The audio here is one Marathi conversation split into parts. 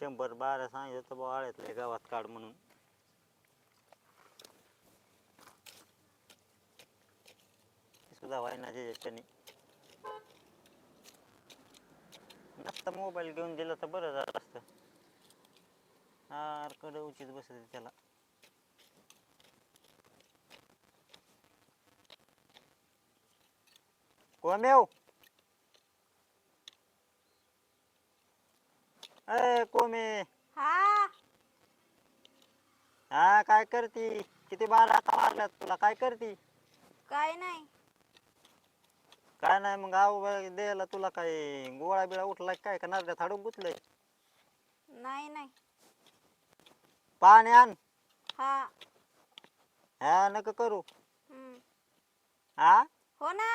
शंभर बारा सांगितलं तर बा आळ्यातल्या गावात काढ म्हणून. सुद्धा व्हायना त्याच्याने नसता मोबाईल घेऊन दिला तर बरं झालं असतं. हारकडे उचित बसत त्याला. कोमेव अय कोमे. हा. हा काय करती? किती बार आता मारल्यात तुला? काय करती? काय नाही. काय नाही मग आऊ द्यायला तुला काय? गोळा बिळा उठलाय काय? का नारड्यात हाडून गुतलंय? नाही नाही. पाणी आण. हा. हा नका करू. हम्म. हा हो ना.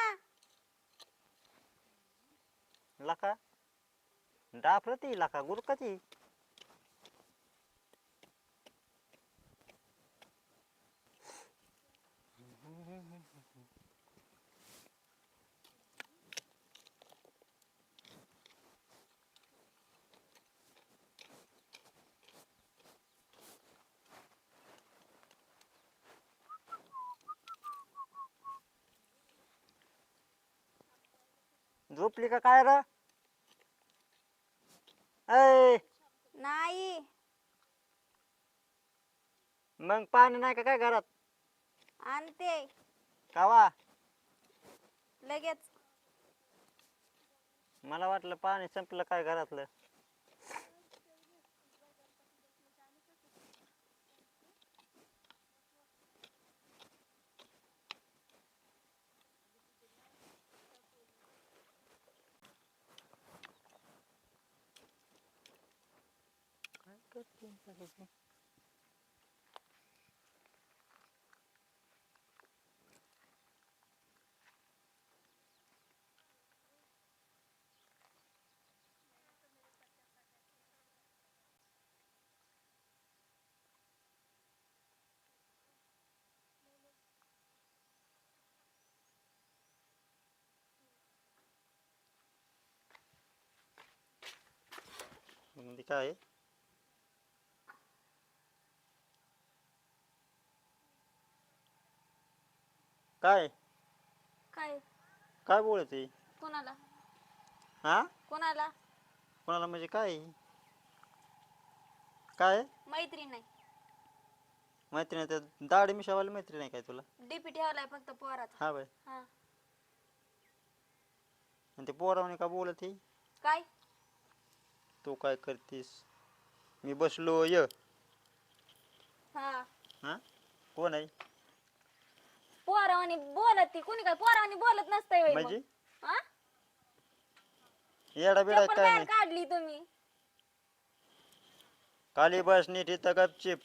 लका. डाफरती लका गुरकती झोपली का काय र? ऐ. नाही. मग पाणी नाही का काय घरात? आणते. कावा लगेच. मला वाटलं पाणी संपलं काय घरातलं. काय करते सगळी? म्हणजे काय? काय? काय बोलत कोणाला? हा? कोणाला? कोणाला म्हणजे काय? काय? मैत्री नाही. मैत्रीण त्या दाढी मिशावाली मैत्रीण आहे काय तुला? डीपी ठेवलाय फक्त पोराचा. हा बाय हा. आणि ते पोरावणी का बोलत काय? तू काय करतीस? मी बसलो य. हा. हा? कोण आहे? पोरावानी बोलत ती कोणी काय पोरावानी बोलत नसतंय मग. म्हणजे? हा? येडा बिडा चप्पल काय बाहेर नाही. काढली तुम्ही. खाली बस नीट इथं गपचिप.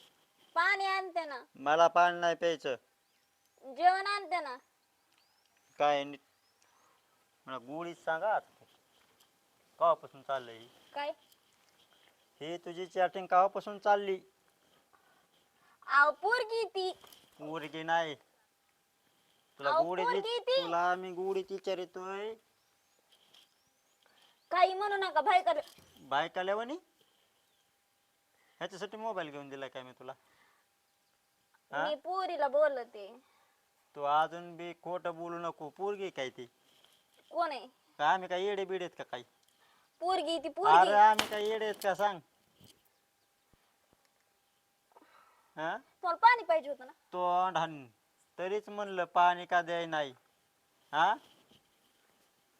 पाणी आणते ना. मला पाणी नाही प्यायचं. जेवण आणते ना. काय नीट. मला गोळीच सांगा आता. केव्हापासून चाललंय हे? काय? ही तुझी चॅटिंग केव्हापासून चालली? आव पोरगी ती. मुलगी नाही. तुला अहो, पोरगी ती. तुला मी गोडीत विचारितोय काही म्हणू नका भाई कर बायका लेवणी ह्याच्यासाठी मोबाईल घेऊन दिलाय काय मी तुला? हा? मी पोरीला बोलते. तू अजून बी खोट बोलू नको. पोरगी काय ती? कोण आहे? का आम्ही काय येडे बिडेत का काय पोरगी ती अरे पोरगी आम्ही काय येडे आहेत का सांग. हा? तुम्हाला पाणी पाहिजे होतं ना? तोंड हाण तरीच म्हणलं पाणी का द्याय नाही? हा?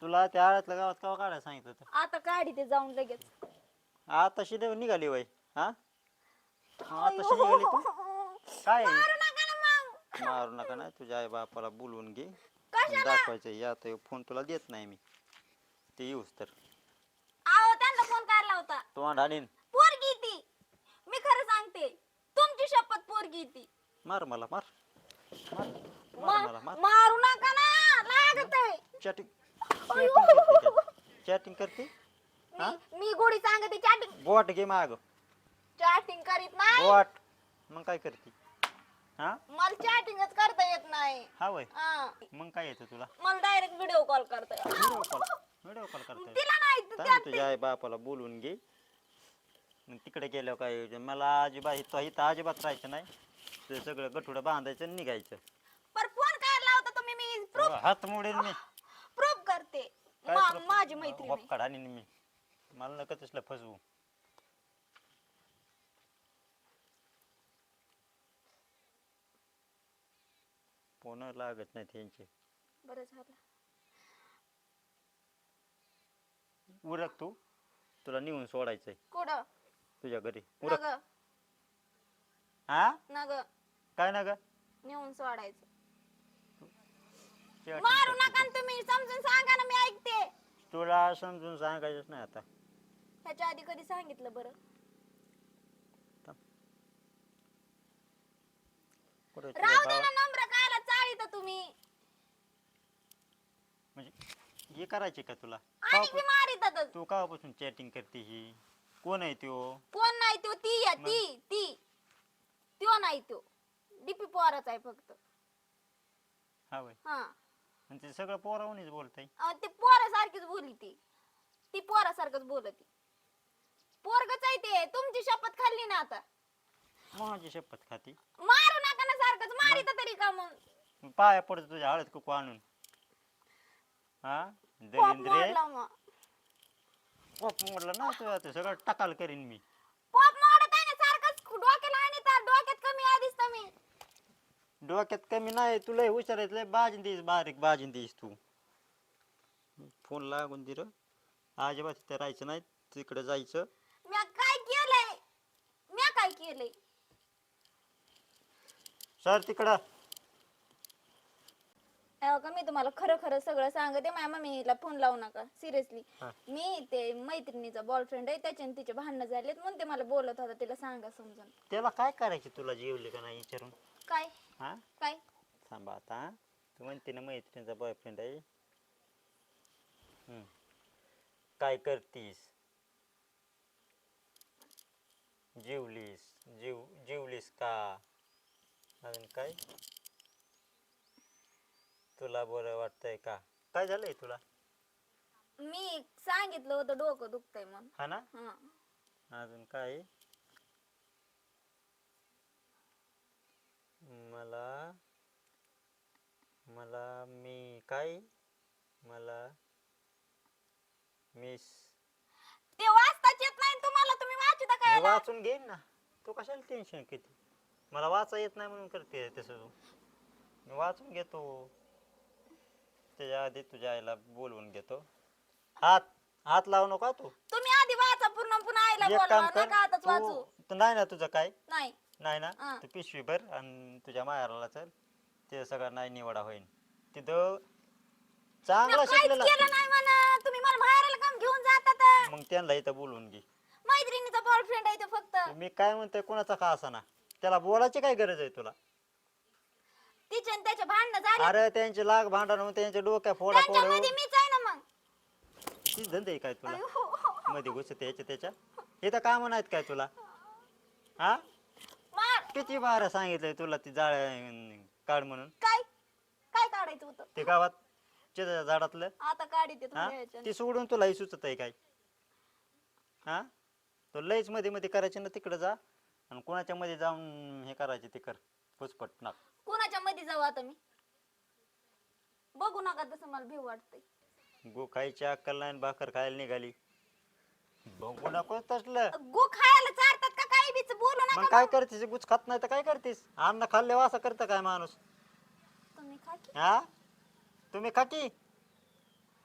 तुला त्या आळ्यातल्या गावात कवा काढायला सांगितलं होतं? आता काढी ते जाऊन लगेच. आता शिदे निघाली वय हा? आता निघाली तू? काय? आहे? मारू नका ना मग. मारू नका ना तुझ्या आई बापाला बोलवून घे. कशाला? दाखवायचं या आता फोन तुला देत नाही मी. ते येऊस तर. आहो त्यांना फोन करायला होता. तोंड हाणीन. पोरगी ती. मी खरं सांगते तुमची शपथ पोरगी ती. मार मला मार. मार मार मला मा- मार. मारू नका ना लागत आहे. चॅटिंग. चॅटिंग करते हा? मी मी गोडी सांगते चॅटिंग बोट घे माग. चॅटिंग करीत नाही. बोट मग काय करते? हा? मला चॅटिंगच करता येत नाही. हा वय. हा. मग काय येतं तुला? मला डायरेक्ट व्हिडिओ कॉल करता येतो व्हिडिओ कॉल व्हिडिओ कॉल करता येतं. तिला नाही सांग तुझ्या आई बापाला बोलवून घे. मग तिकडे गेल्यावर काय? मला अजिबात इथं इथं अजिबात राहायचं नाही. ते सगळं गठुडं बांधायचं आणि निघायचं. पर फोन काय लावता तुम्ही? मी प्रूफ हात मोडेल मी. प्रूफ करते. काय मा- proof? माझी मैत्रीण आहे. वपकाड आणि मी. मला नका तसलं फसवू. फोन लागत नाही त्यांचे बरं झालं. उरक तू. तुला नेऊन सोडायचंय. कुठं? तुझ्या घरी. उरक. नग हा? नग. काय ना ग? नेऊन सोडायचं. मारू नका ना तुम्ही समजून सांगा ना मी ऐकते. तुला समजून सांगायचंच नाही आता. ह्याच्या आधी कधी सांगितलं बरं? कुठे तुझ्या राहू दे भावा- ना नम्र कायला चाळीत तुम्ही. म्हणजे हे करायचे का तुला? आणि तू कापासून चॅटिंग करते ही? कोण आहे त्यो? कोण नाही तो ती या ती ती. त्यो नाही तो डीपी पोराचा आहे फक्त. हा वय हा. आणि ते सगळं पोरावूनच बोलतय. अहो, ते पोरासारखीच बोली ती ती पोरासारखंच बोलती. पोरगच आहे ते. तुमची शपथ खाल्ली ना आता. माझी शपथ खाती. मारू नका ना सारखंच. मारित तरी का मग? पाया पडतो तुझ्या हळद कुकू आणून. हा? पॉप दलिंद्रे. मग. मोडला ना तू. आता सगळं टकाल करीन मी पॉप मोडत आहे ना सारखंच डोक्याला आणि तर डोक्यात कमी आधीच तुम्ही डोक्यात कमी नाही तुला हुशार आहे, लय बाजून देईस बारीक बाजून देईस तू. फोन लागून दिर अजिबात तिथे राहायचं नाही तिकडे जायचं. म्या काय केलंय? म्या काय केलंय? सर तिकडं. अहो का मी तुम्हाला खरं खरं सगळं सांगते माझ्या मम्मीला फोन लावू नका सिरियसली. हा. मी ते मैत्रिणीचा बॉयफ्रेंड आहे त्याच्याने तिचे भांडणं झालेत म्हणून ते मला बोलत होता तिला सांगा समजून. त्याला काय करायचे तुला जेवले का नाही विचारून? काय? हा? काय? थांबा आता तू म्हणते ना मैत्रिणीचा बॉयफ्रेंड आहे. हम्म. काय करतीस? जेवलीस? जेव जेवलीस का? अजून काय? तुला बरं वाटतंय का? काय झालंय तुला? मी सांगितलं होतं डोकं दुखतंय म्हणून. हा ना? हा. अजून काय मला मला मी काय? मला मिस ते वाचताच येत नाही तुम्हाला तुम्ही वाचिता मी काय वाचून घेईन ना. तू कशाला टेन्शन किती मला वाचा येत नाही म्हणून करते तसं तू मी वाचून घेतो. त्याच्या आधी तुझ्या आईला बोलवून घेतो. हात हात लावू नका तू. तुम्ही आधी वाचा पूर्ण पुन्हा आईला एक बोलवा. काम कर नका आताच वाचू. तू तू नाही ना तुझं काय? नाही. नाही ना? हा. तू पिशवी भर आणि तुझ्या माहेराला चल. ते सगळं नाही निवडा होईन. तिथं चांगला काहीच शिकलेला केलं नाही म्हणा तुम्ही मला काम घेऊन जातात. मग त्यांना इथं बोलवून घे. मैत्रिणीचा बॉयफ्रेंड आहे ते फक्त. मी काय म्हणतोय कोणाचा का असाना? त्याला बोलायची काय गरज आहे तुला? तिचे आणि त्याचे भांडणं झाले. अरे त्यांचे लाग भांडण होऊन त्यांच्या डोक्या फोडा फोड. त्यांच्यामध्ये मीच आहे ना मग. ती धंदे आहे काय तुला? अयो, हो, हो. मध्ये घुसत याच्या त्याच्या. इथं काम नाहीत काय तुला? हा? मार. किती बारा सांगितलंय तुला ती जाळ काढ म्हणून? काय? काढायचं होतं. ते गावात च्या झाडातलं. आता काढीते हा? तुम्ही याच्यानं. ती सोडून तुलाही सुचत आहे काय? हा? तो लयच मध्ये मध्ये करायचे ना तिकडे जा. आणि कोणाच्या मध्ये जाऊन हे करायचे ते कर. पुचपट ना कोणाच्या मध्ये जाऊ आता मी? बघू नका तसं मला भेव वाटतंय. गो खायची अक्कल नाही आणि भाकर खायला निघाली. बघू नको तसलं. गु खायला चारतात का? काही बीच बोलू मग नका काय करतेस? गुच खात नाही तर काय करतेस? अन्न खाल्ल्यावर असं करतं काय माणूस? तुम्ही खा की. हा? तुम्ही खा की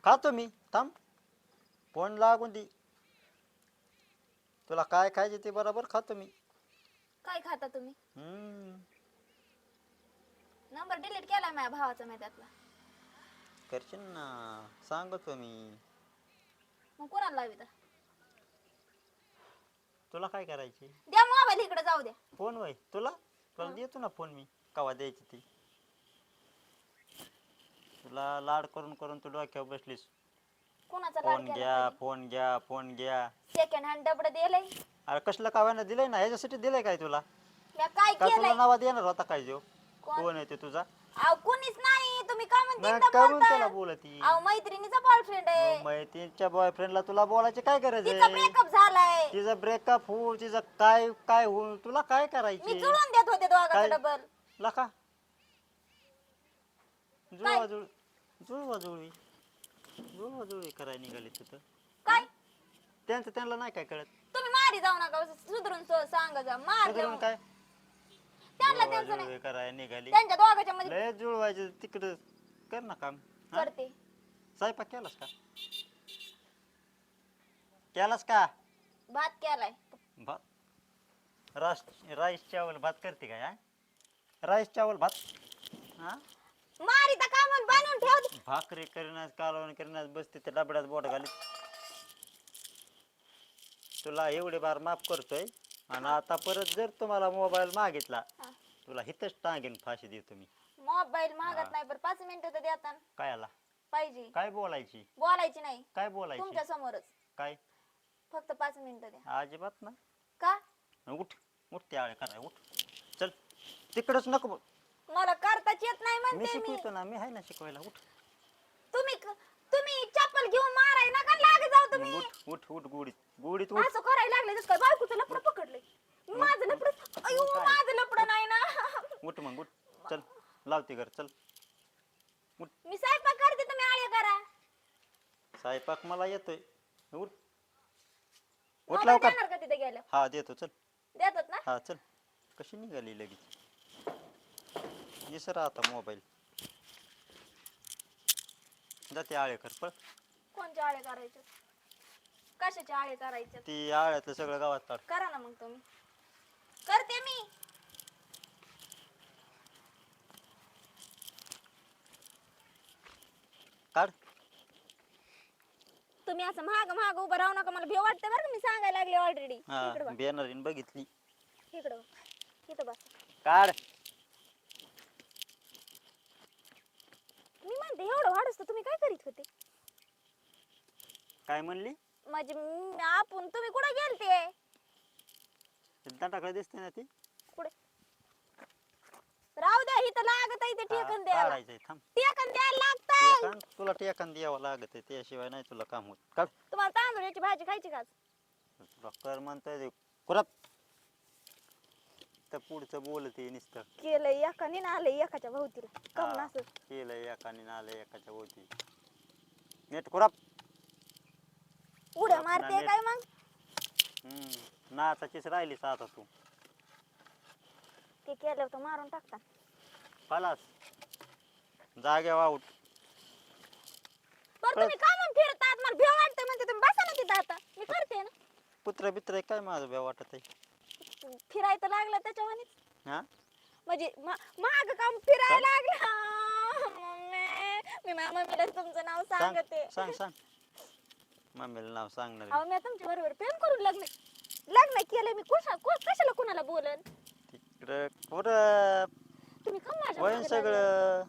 खातो मी. थांब. फोन लागून दे. तुला काय खायचे ते बरोबर खातो मी. काय खाता तुम्ही? हम्म. नंबर डिलीट केलाय माझ्या भावाचा मी त्यातला. करशील ना. सांगतो मी. मग कोणाला लाविता तुला काय करायचे? द्या मोबाईल इकडे जाऊ द्या. फोन वय. तुला? तुला देतो ना फोन मी. कवा द्यायची ती? तुला लाड करून करून तू डोक्यावर बसलीस. कोणाचा फोन घ्या फोन घ्या फोन घ्या. सेकंड हँड डबड दिलंय. अरे कसलं काव्यानं दिलंय ना? ह्याच्यासाठी दिलंय काय तुला? काय का तुला केलंय? नावा देणार होता काय जो कोण? कोण आहे ते तुझा? अहो कोणीच नाही. तुम्ही का म्हणते? एकदा का म्हणून बोलता? त्याला बोलती? अहो मैत्रिणीचा बॉयफ्रेंड आहे. मैत्रिणीच्या बॉयफ्रेंडला तुला बोलायची काय गरज तिचा आहे? ब्रेकअप झालाय. तिचा ब्रेकअप होऊ तिचं काय काय होऊ तुला काय मी करायची जुळून देत होते दोघांचं काय? डबल लका. जुळवा जुळ जुळवा जुळवी जुळवा जुळवी करायला निघाली तिथं. काय? त्यांचं त्यांना नाही काय कळत. तुम्ही मारी जाऊ नका सुधरून सो- सांगा जा. मार सुधारून. काय? त्यांना जुळवा त्यांचं नाही. जुळवी करायला निघाली. त्यांच्या दोघांच्या मध्ये लय जुळवायचं तिकडं. कर ना काम. हा? करते. स्वयंपाक केलास का? केलास का? भात केलाय. भात? रास राईस चावल भात करते काय हा? राईस चावल भात? हा? मारी तर ठेवते भाकरी करीनास कालवण करीनास बसते त्या डबड्यात बोट घालीत. तुला एवढे बार माफ करतोय आणि आता परत जर तुम्हाला मोबाईल मागितला हा. तुला हिथच टांगेन फाशी देतो मी मोबाईल हा. मागत नाही पण पाच मिनिटं तर देता काय आला पाहिजे. काय बोलायची? बोलायची नाही. काय बोलायची? तुमच्या समोरच. काय? फक्त पाच मिनिटं द्या. अजिबात ना. का? उठ उठ ते आळे कराय उठ. चल तिकडच नको. मला करताच येत नाही मी म्हणते मी शिकवतो ना मी आहे ना शिकवायला उठ. तुम्ही क- तुम्ही चप्पल घेऊन माराय नका लागे जाऊ तुम्ही. उठ उठ उठ गुडीत गुडीत उठ. असं करायला लागले जसं काय? बायकोचं लपड पकडलंय. माझं लपड अयो काय? माझं लपड नाही ना. उठ मग उठ. चल लावते घर चल. मी स्वयंपाक करते तुम्ही आळे करा. स्वयंपाक मला येतोय. उठ. उठ मोबाईल लवकर. देणार का तिथे गेलं हा देतो चल. देतात ना? हा चल. कशी निघाली लगेच? विसरा आता मोबाईल. जाते आळे कर पळ. कोणचे आळे करायचे? कशाचे आळे करायचे? ती आळ्यातलं सगळं गावात काढ. करा ना मग तुम्ही. करते मी. काढ. तुम्ही असं महाग महाग उभं राहू नका मला भेव वाटतं बरं का मी सांगायला लागले ऑलरेडी हा इकडे बघ. बॅनरीन बघितली. इकडे बघ. इथं बस. काढ मी म्हणते एवढं वाढच तर तुम्ही काय करीत होते? काय म्हणली? म्हणजे म- आपण तुम्ही कुठे गेलते? दाटाकडे दिसते ना ती. कुठे? राहू द्या इथं लागत आहे ते टेकन द्यायला. काढायचंय थांब. टेकन द्यायला लागतंय. टेकन तुला टेकन द्यावं लागत त्याशिवाय नाही तुला काम होत. काढ. तुम्हाला तांदूळाची भाजी खायची का कर म्हणताय कुराप. तर पुढचं बोलते नुसतं. केलंय एकाने ना आलंय एकाच्या भोवतीला. कम हा, असं केलं एकाने आलं एकाच्या भोवती. नेट कुराप उड्या आपला मारते नेट. काय मग? हम्म नाचाचीच राहिलीस आता तू. ते केलं तर मारून टाकता पलास जाग्या आऊट. पण तुम्ही का मग फिरतात मला भेव वाटतंय म्हणते तुम्ही बसा ना तिथं आता. मी करते ना. कुत्रा बित्र काय माझं बे वाटत आहे फिरायचं लागलं त्याच्यावानीच हा? म्हणजे माग काम फिरायला लागलं. मम्मी मी मम्मीला तुमचं नाव सांग सांगते. सांग सांग. मम्मीला नाव सांगणार अहो मी तुमच्या बरोबर प्रेम करून लग्न लग्न केलं मी. कुशा कु- कशाला कुणाला बोलन? तिकडं कुरप तुम्ही का माझ्या वयन मागं लागलाय? सगळं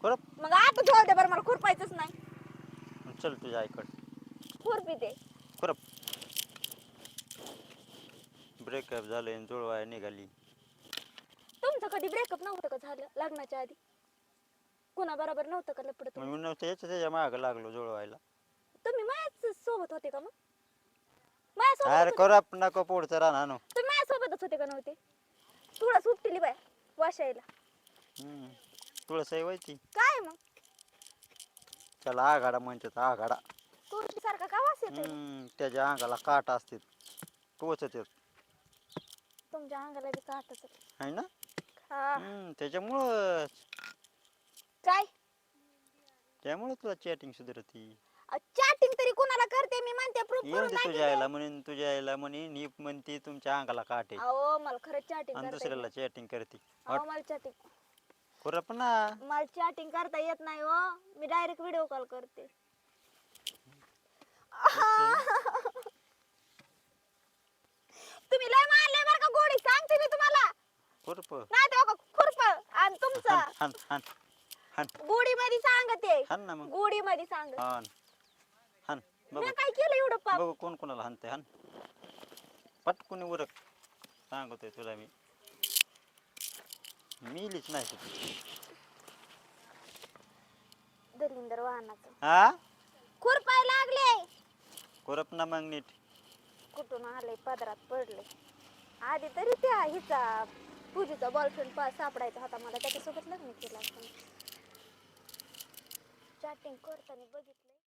कुरप मग आता दे बरं मला खुरपायचंच नाही. चल तुझ्या आईकडे. खुरपी ते कुरप ब्रेकअप झाले जुळवाय निघाली. तुमचं कधी ब्रेकअप नव्हतं का झालं लग्नाच्या आधी? कुणा बरोबर नव्हतं का लपड मग मी नव्हतं याच्या त्याच्या मागं लागलो जुळवायला. तुम्ही माझ्याच सोबत होते का मग? माझ्यासोबत अरे होते? करप नको पुढचं राहणार नो तुम्ही माझ्यासोबतच होते का नव्हते? तुला सुट्टीली बाय वाशायला. तुळस आहे व्हायची. काय मग? त्याला आघाडा म्हणतात आघाडा. तुळशी सारखा का वास येतोय? हम्म, त्याच्या अंगाला काट असते टोचत येत. तुमच्या अंगाला बी काटच आहे ना? हा. हम्म, त्याच्यामुळं काय? त्यामुळे तुला चॅटिंग सुधारती. चॅटिंग तरी कुणाला करते? मी म्हणते प्रूफ येऊ करून दे नाही तुझ्या आईला म्हणून तुझ्या आईला म्हणेन ही म्हणते तुमच्या अंगाला काट. अहो मला खरंच चॅटिंग आणि करता येत दुसऱ्याला चॅटिंग करते. नाही. अहो मला चॅटिंग खुरप ना? मला चॅटिंग करता येत नाही हो. मी डायरेक्ट व्हिडिओ कॉल करते. तुम्ही लय मारले गोडी सांगते मी तुम्हाला. खुरप. नाही ते बघा खुरप. आणि तुमचा. हान हान हान हान गोडी मध्ये सांगते. हान ना मग. गोडी मध्ये सांग. हान हान बघू. मी काय केलं एवढं पाप? बघू कोण कोणाला हानते हान पटकुनी उरक. सांगतोय तुला मी. मिलीच नाही तू दलिंदर वाहनाचं. हा खुरपाय लागले. खुरप ना मग नीट. कुठून आले पदरात पडले आधी तरी त्या हिचा पूजीचा बॉयफ्रेंड पा सापडायचा होता मला त्याच्यासोबत लग्न केलं असतं. चॅटिंग करताना बघितलं